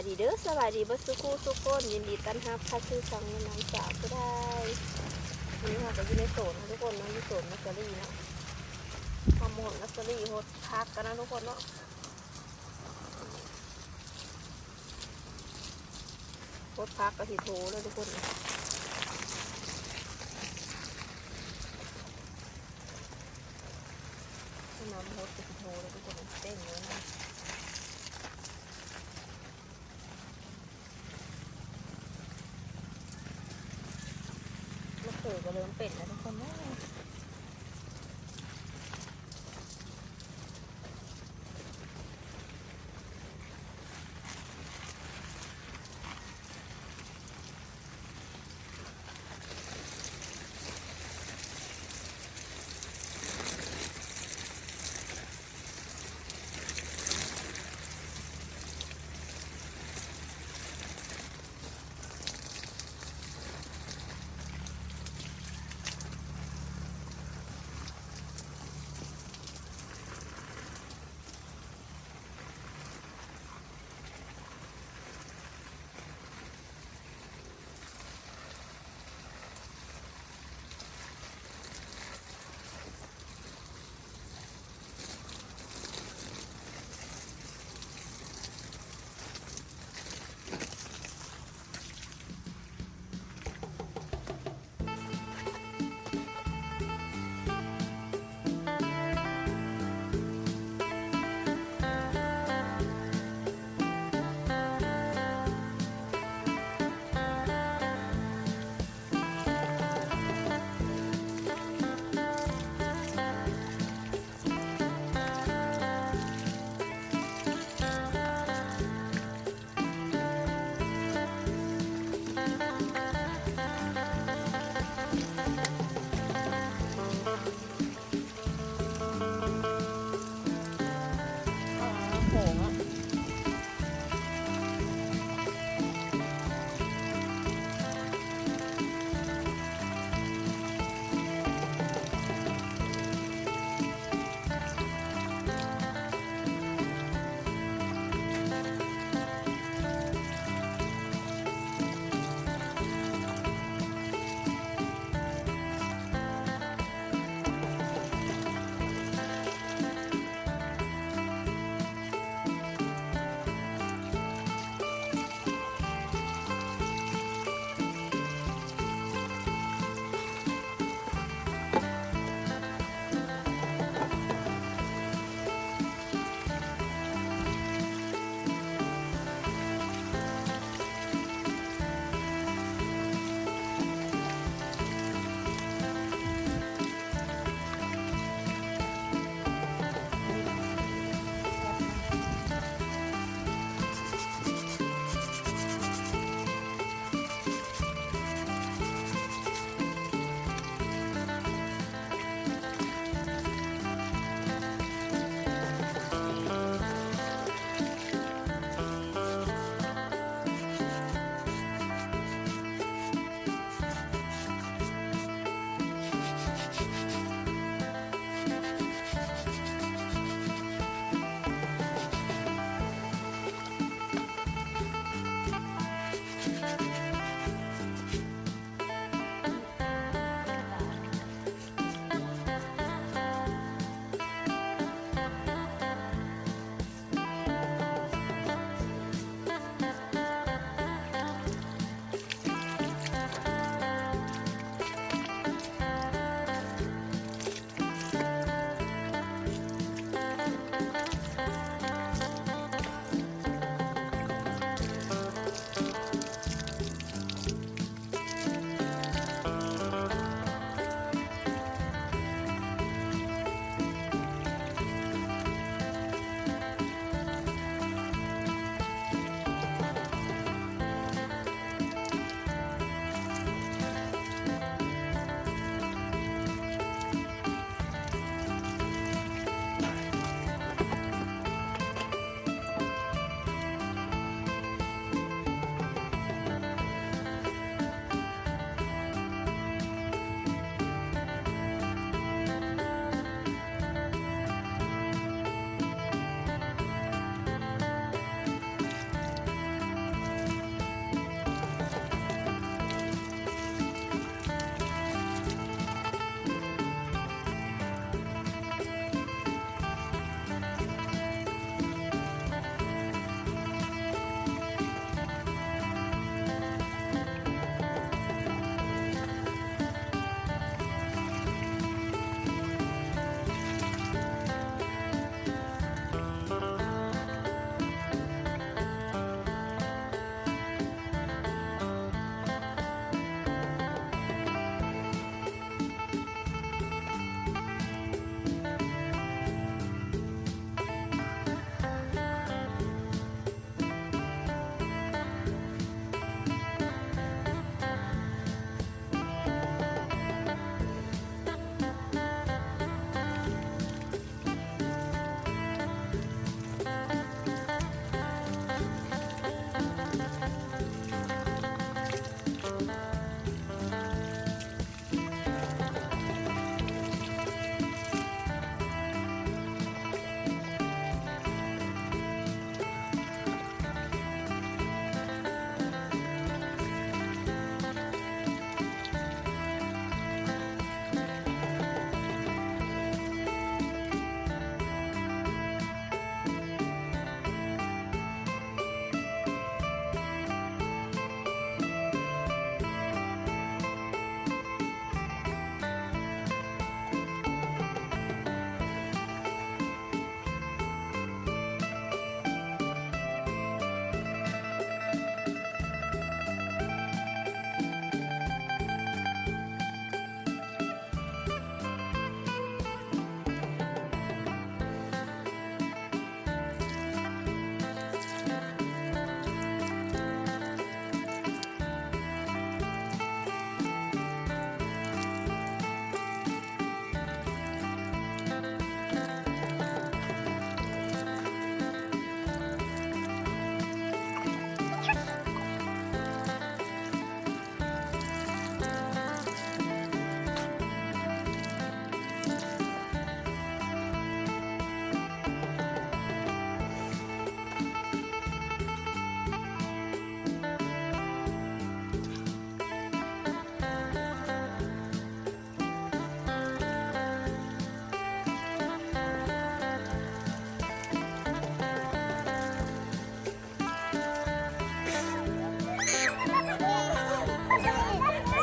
สบายดีเด้อสบายดีบัสกูสุกคนยินดีต้อนรับเข้าสู่ช่องน้องสาวก็ได้นี่ค่ะก็อยู่ในโซนนะทุกคนนะอยู่โซนมัสซารีเนาะฮอร์โมนมัสซารีโฮดพักกันนะทุกคนเนาะโฮดพักก็สิโทรเลยทุกคนน้ำโฮดก็สิโทรเลยทุกคนเนาะเต้นเลยนะ มะเขือก็เริ่มเป็นแล้วทุกคนนะ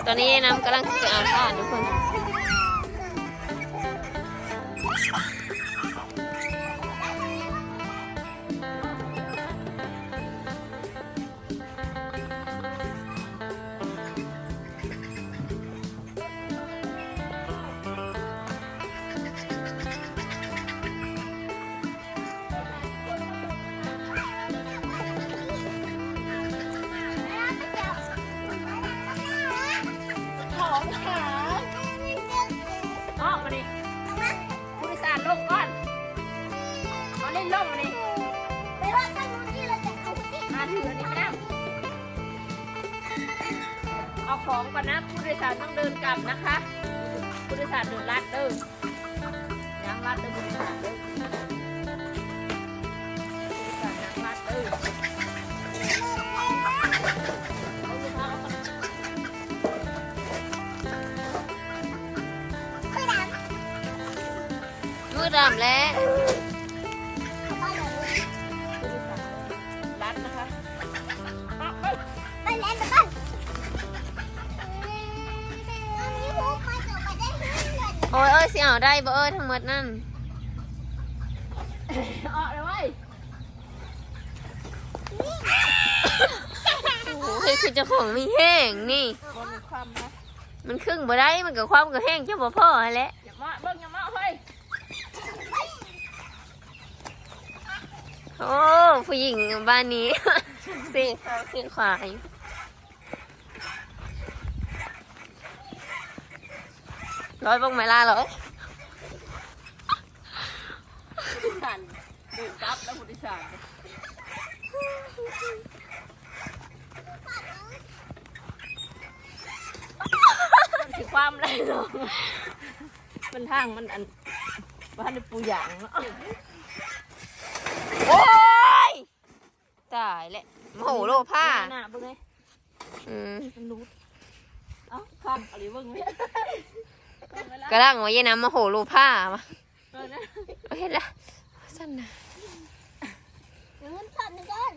ตอนนี้น้ำกำลังจะเอาผ่านทุกคน เอาของก่อนนะผู้โดยสารต้องเดินกลับนะคะผู้โดยสารเดินลัดเด้อยังลัดเด้อผู้โดยสารเด้อผู้โดยสารยังลัดเด้อเอาลูกค้าเอาก่อนไปดังมือดำแล้ว โอ้ยเอ้ยสิเอาได้บ่เอ้ยทั้งหมดนั่นเอาเลยเว้ยโอ้โหคือเจ้าของมีแห้งนี่ บนความนะมันครึ่งบ่ได้มันกับความกับแห้งเจ้าบ่พ่อหั่นแหละอย่ามาเบิ่งอย่ามาเฮ้ยโอ้ผู้หญิงบ้านนี้ เสียงเขาเสียงขวาอยู่ ร้อยบังไหมล่ะร้อยผู้โดยสารเดินกลับแล้วผู้โดยสารมันสิความอะไรเนาะมันทางมันอันบ้านในปูหยางเนาะโอ้ยตายแหละโมโหโลผ้าหน้าเบิ่งไงอืมมันรู้เอ้าข้ามอะไรเบิ่งไหมเบิ่งไว้ละ กระลังไว้ยายน้ำโมโหโลผ้ามาเออนะเอาเห็นละสั้นนะเงินสดหนึ่งก้อน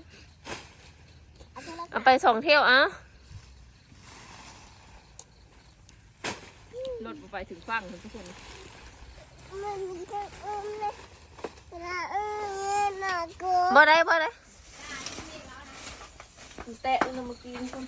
เอาโทรศัพท์เอาไปสองเที่ยวเอะรถไปถึงฟังทุกคนมันก็เออเลยเวลาเออน่ากลัวบ่ได้บ่ได้มันแตะอุณเมื่อกี้ทุกคน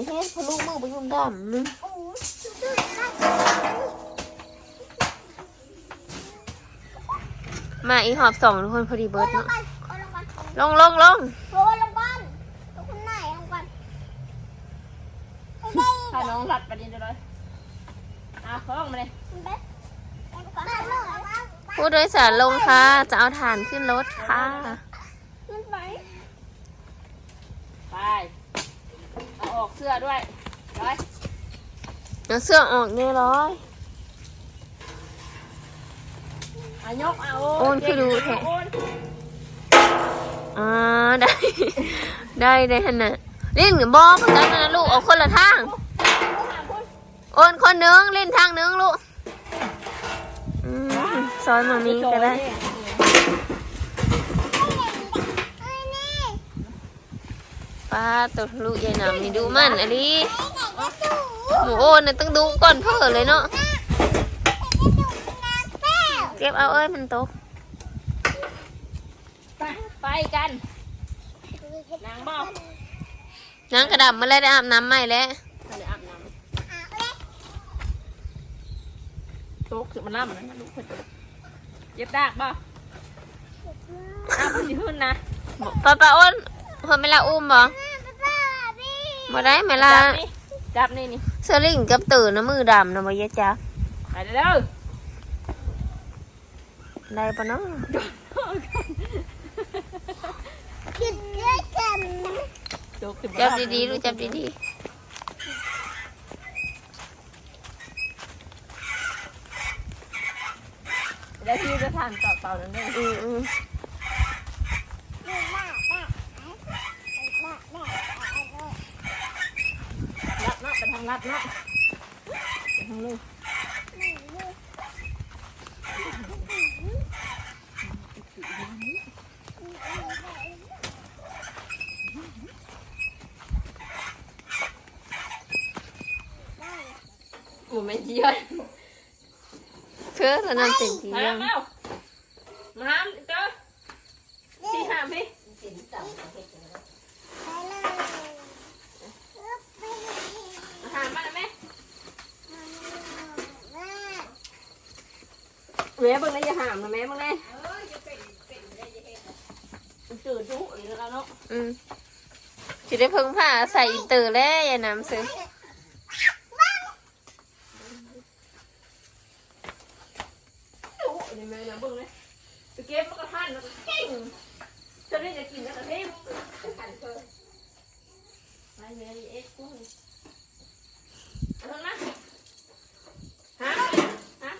อีหน่อยเฮ็ดพะลุมือไปยุ่มดำนึงโอ้ยดื้อได้มาอีหอบสองทุกคนพอดีเบิร์ดลงเนาะไปเอาลงไปลงลงลงโรยลงบ้านลงคนไหนลงก่อนไปถ้าน้องหลัดประเด็นจะเลยอะคล้องมาเลยไปไปก่อนไปเลยผู้โดยสารลงค่ะ จะเอาฐานขึ้นรถค่ะ มันไป ไปเอาออกเสื้อด้วยไปเอาเสื้อออกนี่ร้อย อายกเอาโอนคือดูแท้ โอนอ่าได้ ได้ได้ขนาดลิ้นกับบอมกันนะลูกเอาคนละทางโอนคนหนึงลิ้นทางหนึงลูกอืมซอยมามีก็ได้เอ้ยนี่ ปาตัวทะลุยายหนำนี่ดูมันอันนี้ไอ้ไระจูหมูโอนน่ะต้องดูก่อนเพื่อเลยเนาะเก็บเอาเอ้ยมันตกไปไปกันนางบอกนางกระดับมาแล้วได้อาบน้ำใหม่แล้วไปเลยอาบน้หาเล็กำโต๊ะคือมันล่ำนะลูกเพิ่นเย็บดากบ่อ้าวมันสิขึ้นนะป้าป้าอ้น พอเวลาอุ้มบ่ป้าป้าพี่บ่ได้เวลาจับนี่จับนี่นี่เสื้อลิงกับตื่นนะมือดำนะบ่ยะจ๊ะไปเด้อได้ปะเนาะคิดด้วยกันโต๊ะคือมันจับล่ำดีๆลูกจับดีแล้วที่จะทานต่อเตานั้นได้ๆอืออือ แม่แม่แม่แม่แม่างลัดเนาะทางลูกหมูไม่เจียนเพื่อเรานำเต็มทีมายังแล้วมาห้ามเจ้าที่ห้ามพี่ ไปเลยอึ๊บไปเลย มาห้ามมาแล้วแม่ แม่ แม่เบิ่งได้อย่าหามนะแม่เบิ่งแน่มันตื่นทุกอีกแล้วเนาะอืมจะได้เพิ่งผ้าใส่อินเตอร์แล้วอย่าน้ำซื้อทุกนี่แม่นะเบิ่งเลยไปเก็บมันก็ทันมันก็เก่งจะได้จะกินแล้วก็เทมขันเพิ่มไปแม่เอ็กซ์กุ้งเอาเถอะนะหาหา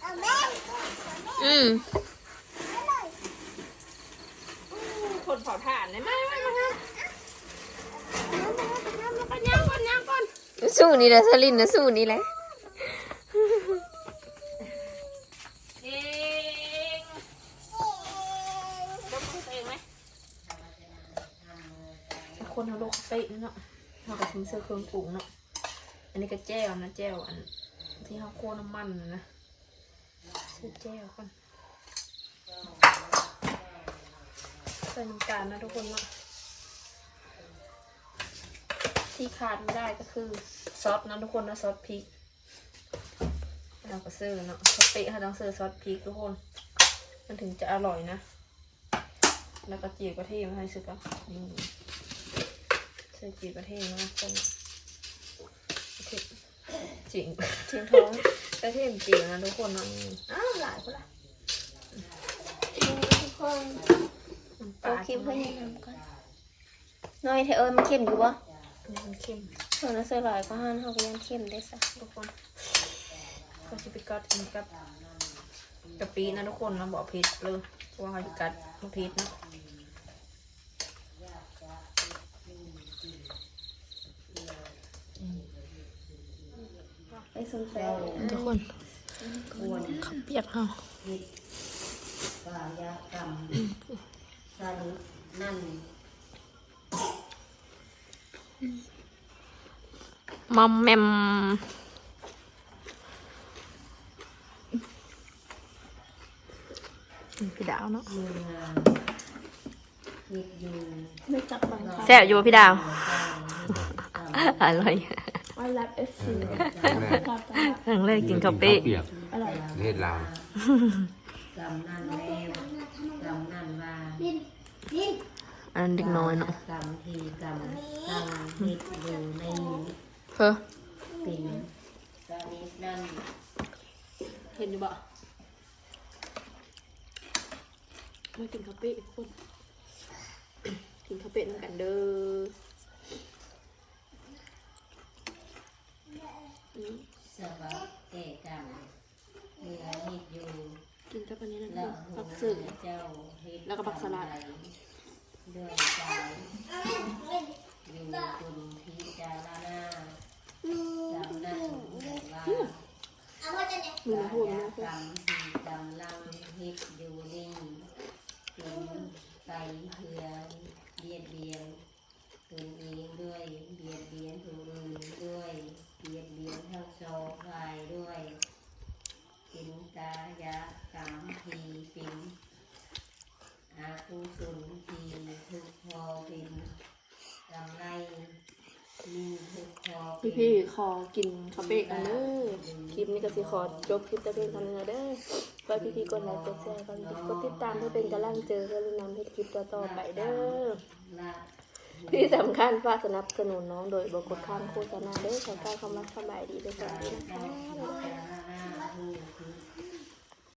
เอาแม่ อืมคนเผาถ่านเลยมามามามาก่อนย่างก่อนย่างก่อนสู้นี่แหละสลินนะสู้นี่แหละเองดมคุกเองไหมคนเอาโลกเตะเนาะเขากับทิ้งเสื้อเครื่องปรุงเนาะอันนี้ก็แจ้วนะแจ้วอันที่เขาโคน้ำมันนะ ซื้อแจ้วก่อนใส่น้ำตาลนะทุกคนเนาะที่ขาดไม่ได้ก็คือซอสนะทุกคนนะซอสพริกเราก็ซื้อเนาะสเต๊ะเขาต้องซื้อซอสพริกทุกคน มันถึงจะอร่อยนะ แล้วก็จีบกระเทียมให้ซื้อกับนี่ใส่จีบกระเทียมนะคนกระเทียมจริงจริงท้อง กระเทียมจีบนะทุกคนเนาะอ้าวหลายคนละทุกคนปลาเอาคลิเค็ปมเพื่อนยังนำก่อนน้อยเธอเอ้ยมันเข้มอยู่ปะมันเค็มเธอน่ะเสื้อลายก็ห้านเขาก็ยังเข้มได้สะทุกคนก็จะไปกัดกินกับกะปินะทุกคนเราบอกผิดเลยเพราะว่าเขาจะกัดมาผิดเนาะ สนใจทุกคนขับเปียกเขากายากรรมสารุนั่นมอมแมมพี่ดาวเนาะแซ่บอยู่พี่ดาว อร่อย ว่ารับเอฟซีครั้งแรกกาตาครั้งแรกกินข้าวเปีเป๊ะยกอร่อยประเทศลาวกรรมนั่นแล้วกรรมนั่นว่าอันเด็กน้อยเนาะกรรมทีกรรมตั้งคิดอยู่ในนี้เพ้อเป็นกรรมนั่นเห็นอยู่บ่มากินข้าวเป๊ะทุกคนกินข้าวเป๊ะนำกันเด้ออืม สวัสเกกรรมเหลือหิดอยู่กินกับอันนี้นะแล้วผักสื่อ เจ้าเฮ็ดแล้วก็ผักสลัดด้วยใจอยู่คุณพิจารณาจำนั่นว่ามีน้ำพูดกานะยกรรมที่กำลังฮิตอยู่นี่เป็นไปเพื่อเบียดเบียนตนเองด้วยเบียดเบียนผู้อื่นด้วยเบียดเบียนทั้งสองฝ่ายด้วยป็นกายกรรมทีป็นอากุศลที่ทุกพอป็นกำไรมีทุกพอพี่พี่ๆขอกินข้าเป๊ะกันเด้อคลิปนี้ก็สิขอจบคลิปต่เพียงท่านี้นเด้อไว้พี่พี่กดไลค์กดแชร์กันกดติดตามเพื่อเป็นกำลังใจอเพื่อนนำให้คลิปต่อๆไปเด้อ ที่สำคัญฝากสนับสนุนน้องโดยบกดข้ามโฆษณาด้วยขอการคำว่าสบายดีด้วยสวัสดีนะคะ